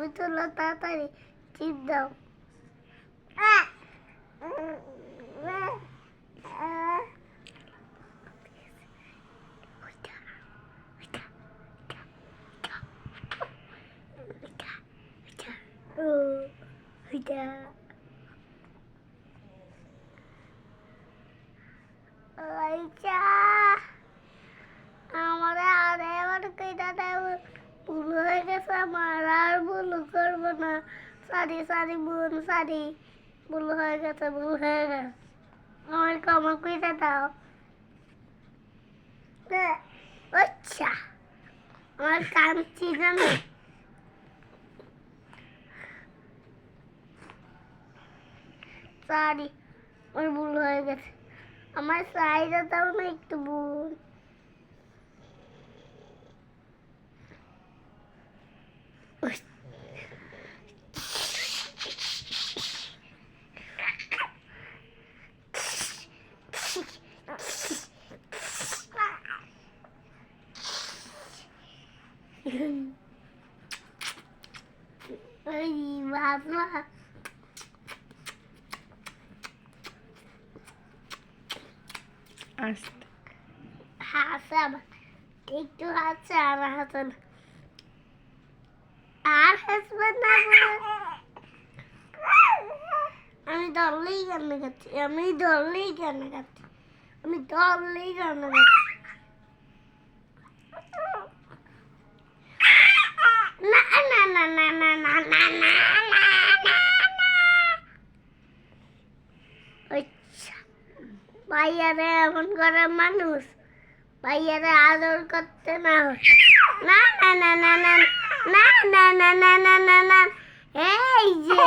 muito na tatari. Que não. Oh, my God. আর করব না। সারি সারি বোন, সারি। ভুল হয়ে গেছে, ভুল হয়ে গেছে। আমার ক্ষমা দাও। আচ্ছা আমার কাঁদছি জানো? আমার ভুল হয়ে গেছে। আমার সাইডে দাও না একটু ভুল ওই বাবা আস্তে হাসে একটু হাসছে আর হাসে না আর হাসবে না। আমি ধরলেই কান্না করছি আমি ধরলেই কান্না করছি আমি ধরলেই কান্না করছি আচ্ছা ভাইয়ারে এমন করে মানুষ ভাইয়ারে আদর করতে না না না না না না না না না না না না এই যে